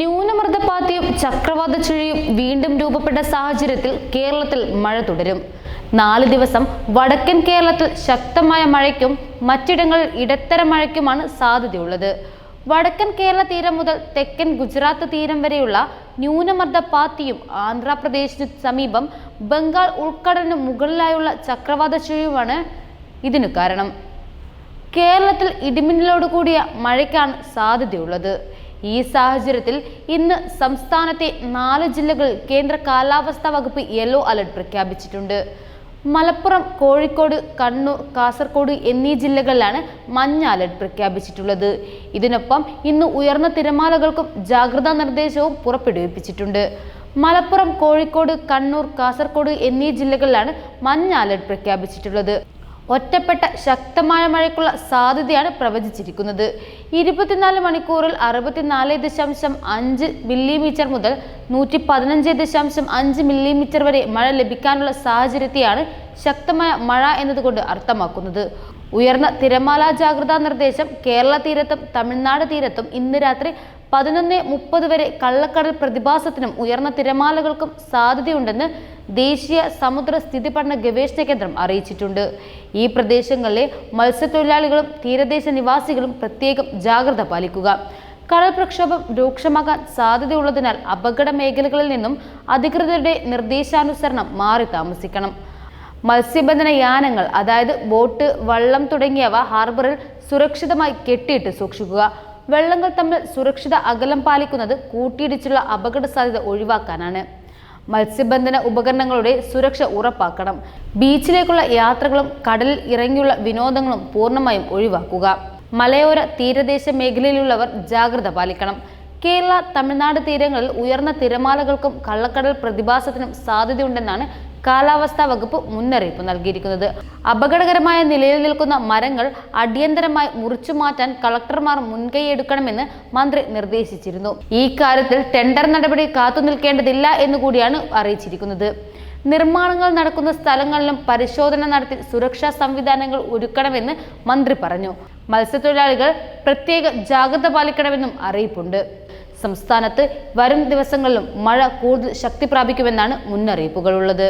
ന്യൂനമർദ്ദപാത്തിയും ചക്രവാത ചുഴിയും വീണ്ടും രൂപപ്പെട്ട സാഹചര്യത്തിൽ കേരളത്തിൽ മഴ തുടരും. നാല് ദിവസം വടക്കൻ കേരളത്തിൽ ശക്തമായ മഴയ്ക്കും മറ്റിടങ്ങളിൽ ഇടത്തരം മഴയ്ക്കുമാണ് സാധ്യതയുള്ളത്. വടക്കൻ കേരള തീരം മുതൽ തെക്കൻ ഗുജറാത്ത് തീരം വരെയുള്ള ന്യൂനമർദ്ദ പാത്തിയും ആന്ധ്രാപ്രദേശിന് സമീപം ബംഗാൾ ഉൾക്കടലിന് മുകളിലായുള്ള ചക്രവാത ചുഴിയുമാണ് ഇതിനു കാരണം. കേരളത്തിൽ ഇടിമിന്നലോട് കൂടിയ മഴയ്ക്കാണ് സാധ്യതയുള്ളത്. ഈ സാഹചര്യത്തിൽ ഇന്ന് സംസ്ഥാനത്തെ നാല് ജില്ലകൾ കേന്ദ്ര കാലാവസ്ഥാ വകുപ്പ് യെല്ലോ അലർട്ട് പ്രഖ്യാപിച്ചിട്ടുണ്ട്. മലപ്പുറം കോഴിക്കോട് കണ്ണൂർ കാസർഗോഡ് എന്നീ ജില്ലകളിലാണ് മഞ്ഞ അലർട്ട് പ്രഖ്യാപിച്ചിട്ടുള്ളത്. ഇതിനൊപ്പം ഇന്ന് ഉയർന്ന തിരമാലകൾക്കും ജാഗ്രതാ നിർദ്ദേശവും പുറപ്പെടുവിപ്പിച്ചിട്ടുണ്ട്. മലപ്പുറം കോഴിക്കോട് കണ്ണൂർ കാസർഗോഡ് എന്നീ ജില്ലകളിലാണ് മഞ്ഞ അലർട്ട് പ്രഖ്യാപിച്ചിട്ടുള്ളത്. ഒറ്റപ്പെട്ട ശക്തമായ മഴയ്ക്കുള്ള സാധ്യതയാണ് പ്രവചിച്ചിരിക്കുന്നത്. ഇരുപത്തിനാല് മണിക്കൂറിൽ അറുപത്തിനാല് ദശാംശം അഞ്ച് മില്ലിമീറ്റർ മുതൽ നൂറ്റി പതിനഞ്ച് ദശാംശം അഞ്ച് മില്ലിമീറ്റർ വരെ മഴ ലഭിക്കാനുള്ള സാഹചര്യത്തെയാണ് ശക്തമായ മഴ എന്നതുകൊണ്ട് അർത്ഥമാക്കുന്നത്. ഉയർന്ന തിരമാല ജാഗ്രതാ നിർദ്ദേശം കേരള തീരത്തും തമിഴ്നാട് തീരത്തും ഇന്ന് രാത്രി പതിനൊന്ന് മുപ്പത് വരെ കള്ളക്കടൽ പ്രതിഭാസത്തിനും ഉയർന്ന തിരമാലകൾക്കും സാധ്യതയുണ്ടെന്ന് ദേശീയ സമുദ്ര സ്ഥിതി പഠന ഗവേഷണ കേന്ദ്രം അറിയിച്ചിട്ടുണ്ട്. ഈ പ്രദേശങ്ങളിലെ മത്സ്യത്തൊഴിലാളികളും തീരദേശ നിവാസികളും പ്രത്യേകം ജാഗ്രത പാലിക്കുക. കടൽ പ്രക്ഷോഭം രൂക്ഷമാകാൻ സാധ്യതയുള്ളതിനാൽ അപകട മേഖലകളിൽ നിന്നും അധികൃതരുടെ നിർദ്ദേശാനുസരണം മാറി താമസിക്കണം. മത്സ്യബന്ധന യാനങ്ങൾ അതായത് ബോട്ട് വള്ളം തുടങ്ങിയവ ഹാർബറിൽ സുരക്ഷിതമായി കെട്ടിയിട്ട് സൂക്ഷിക്കുക. വെള്ളങ്ങൾ തമ്മിൽ സുരക്ഷിത അകലം പാലിക്കുന്നത് കൂട്ടിയിടിച്ചുള്ള അപകട സാധ്യത ഒഴിവാക്കാനാണ്. മത്സ്യബന്ധന ഉപകരണങ്ങളുടെ സുരക്ഷ ഉറപ്പാക്കണം. ബീച്ചിലേക്കുള്ള യാത്രകളും കടലിൽ ഇറങ്ങിയുള്ള വിനോദങ്ങളും പൂർണമായും ഒഴിവാക്കുക. മലയോര തീരദേശ മേഖലയിലുള്ളവർ ജാഗ്രത പാലിക്കണം. കേരള തമിഴ്നാട് തീരങ്ങളിൽ ഉയർന്ന തിരമാലകൾക്കും കള്ളക്കടൽ പ്രതിഭാസത്തിനും സാധ്യതയുണ്ടെന്നാണ് കാലാവസ്ഥാ വകുപ്പ് മുന്നറിയിപ്പ് നൽകിയിരിക്കുന്നത്. അപകടകരമായ നിലയിൽ നിൽക്കുന്ന മരങ്ങൾ അടിയന്തരമായി മുറിച്ചു മാറ്റാൻ കളക്ടർമാർ മുൻകൈയെടുക്കണമെന്ന് മന്ത്രി നിർദ്ദേശിച്ചിരുന്നു. ഈ കാര്യത്തിൽ ടെൻഡർ നടപടി കാത്തു നിൽക്കേണ്ടതില്ല എന്നുകൂടിയാണ് അറിയിച്ചിരിക്കുന്നത്. നിർമ്മാണങ്ങൾ നടക്കുന്ന സ്ഥലങ്ങളിലും പരിശോധന നടത്തി സുരക്ഷാ സംവിധാനങ്ങൾ ഒരുക്കണമെന്ന് മന്ത്രി പറഞ്ഞു. മത്സ്യത്തൊഴിലാളികൾ പ്രത്യേക ജാഗ്രത പാലിക്കണമെന്നും അറിയിപ്പുണ്ട്. സംസ്ഥാനത്ത് വരും ദിവസങ്ങളിലും മഴ കൂടുതൽ ശക്തി പ്രാപിക്കുമെന്നാണ് മുന്നറിയിപ്പുകളുള്ളത്.